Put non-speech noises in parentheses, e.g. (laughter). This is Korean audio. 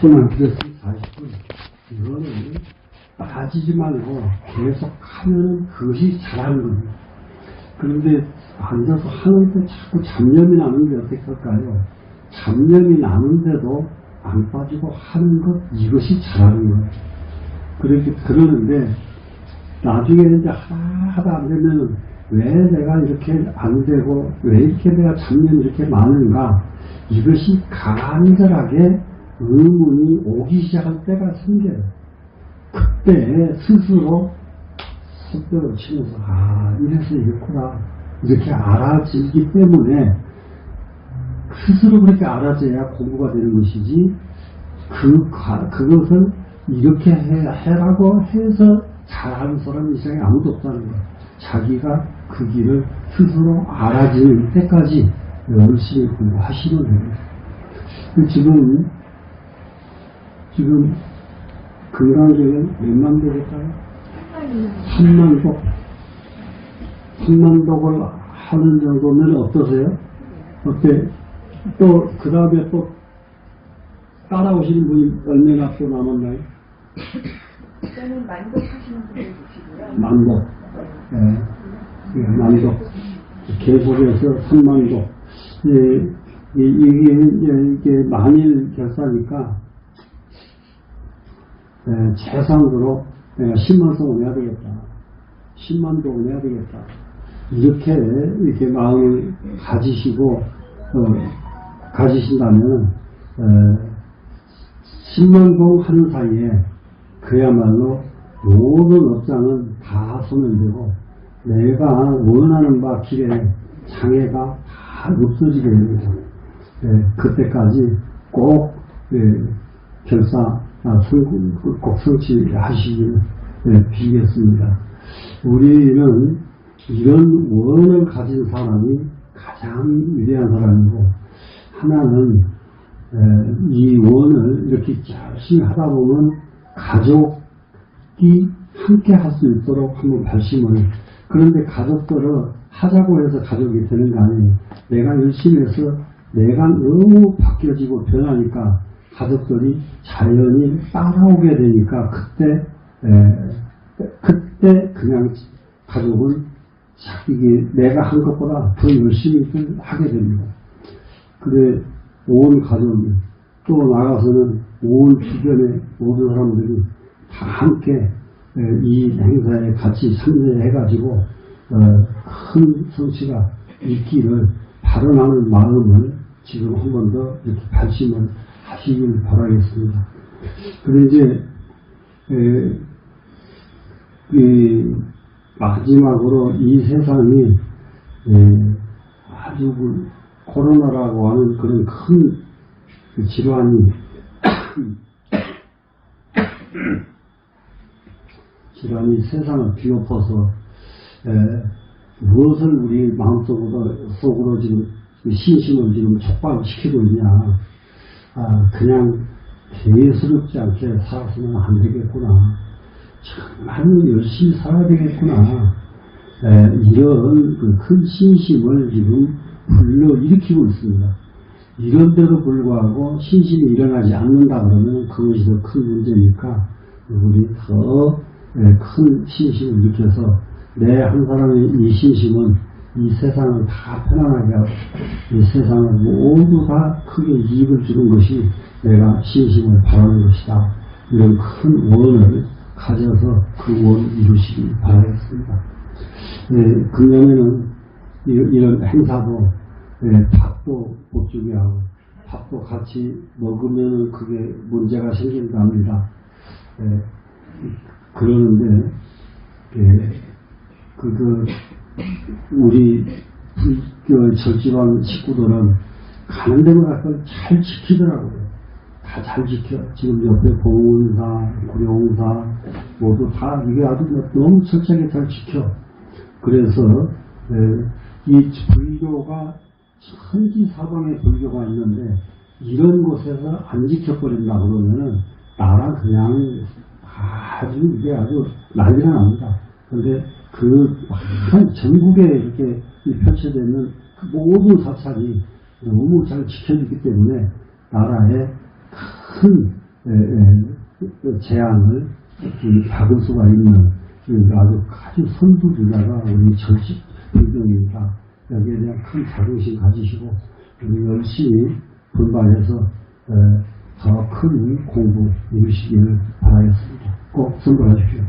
30분 안 필요했으면 40분. 이거는 빠지지 말고 계속 하면 그것이 잘하는 겁니다. 그런데 앉아서 하는데 자꾸 잡념이 나는데 어떻게 할까요? 잡념이 나는데도 안 빠지고 하는 것, 이것이 잘하는 거예요. 그렇게, 그러는데, 나중에 이제 하다, 안 되면, 왜 내가 이렇게 안 되고, 왜 이렇게 내가 잡념이 이렇게 많은가, 이것이 간절하게 의문이 오기 시작할 때가 생겨요. 그때 스스로 손뼉을 치면서, 아, 이래서 이렇구나. 이렇게 알아지기 때문에, 스스로 그렇게 알아져야 공부가 되는 것이지, 그, 가- 그것을 이렇게 해, 해라고 해서 잘하는 사람이 이 세상에 아무도 없다는 거야. 자기가 그 길을 스스로 알아지는 때까지 열심히 공부하시면. 근데 지금, 지금, 건강적인 몇만 되겠어요? 3만 독. 3만 독을 하는 정도면 어떠세요? 어때? 또, 그 다음에 또, 따라오시는 분이 얼마나 또 남았나요? 저는 만족하시는 분들 계시고요. 만독. 예, 예, 만독. 계속해서 3만독. 예, 이- 이게, 이게 만일 결사니까, 예, 재산으로 내가 10만 송 내야 되겠다. 10만 동 내야 되겠다. 이렇게, 이렇게 마음을 가지시고, 어, 가지신다면, 어, 10만 동 하는 사이에 그야말로 모든 업장은 다 소멸되고 내가 원하는 바 길에 장애가 다 없어지게 됩니다. 예, 그때까지 꼭 예, 결사 꼭 성취하시길 예, 비겠습니다. 우리는 이런 원을 가진 사람이 가장 위대한 사람이고 하나는 에, 이 원을 이렇게 열심히 하다 보면 가족이 함께 할 수 있도록 한번 발심을 그런데 가족들을 하자고 해서 가족이 되는 게 아니에요. 내가 열심히 해서 내가 너무 바뀌어지고 변하니까 가족들이 자연히 따라오게 되니까 그때 에, 그때 그냥 가족은 자- 이게 내가 한 것보다 더 열심히 하게 됩니다. 그래 온 가족이 또 나가서는 온 주변의 모든 사람들이 다 함께 에, 이 행사에 같이 참여해가지고 어, 큰 성취가 있기를 발언하는 마음을 지금 한 번 더 이렇게 발심을 하시길 바라겠습니다. 그리고 이제 에, 이 마지막으로 이 세상이 에, 아주 그 코로나라고 하는 그런 큰 그 질환이 (coughs) 질환이 세상을 뒤엎어서 에, 무엇을 우리 마음속으로 속으로 지금 그 신심을 지금 촉발시키고 있냐 아, 그냥 대수롭지 않게 살았으면 안 되겠구나 정말 열심히 살아야 되겠구나 에, 이런 그 큰 신심을 지금 불러 일으키고 있습니다. 이런데도 불구하고 신심이 일어나지 않는다 그러면 그것이 더 큰 문제니까 우리 더 큰 신심을 느껴서 내 한 사람의 이 신심은 이 세상을 다 편안하게 하고 이 세상을 모두 다 크게 이익을 주는 것이 내가 신심을 바라는 것이다. 이런 큰 원을 가져서 그 원을 이루시기 바라겠습니다. 예, 금년에는 이- 이런 행사도 예, 밥도 못 주게 하고 밥도 같이 먹으면 그게 문제가 생긴답니다. 예, 그러는데 예, 그 그 우리 불교 절집안 식구들은 가는 데마다 그걸 잘 지키더라고요. 다 잘 지켜. 지금 옆에 봉은사, 구룡사 모두 다 이게 아주 뭐 너무 철저하게 잘 지켜. 그래서 에, 이 불교가 천지사방에 불교가 있는데 이런 곳에서 안 지켜버린다 그러면은 나라 그냥 아주 이게 아주 난리가 납니다. 근데 그 한 전국에 이렇게 이 펼쳐지는 그 모든 사찰이 너무 잘 지켜지기 때문에 나라에 큰 에, 에, 제안을 이 박을 수가 있는 그 아주 아주 선두주자가 우리 절집 불경입니다. 여기에 대한 큰 자긍심 가지시고 우리 열심히 분발해서 더 큰 공부 이루시기를 바라겠습니다. 꼭 선물하십시오.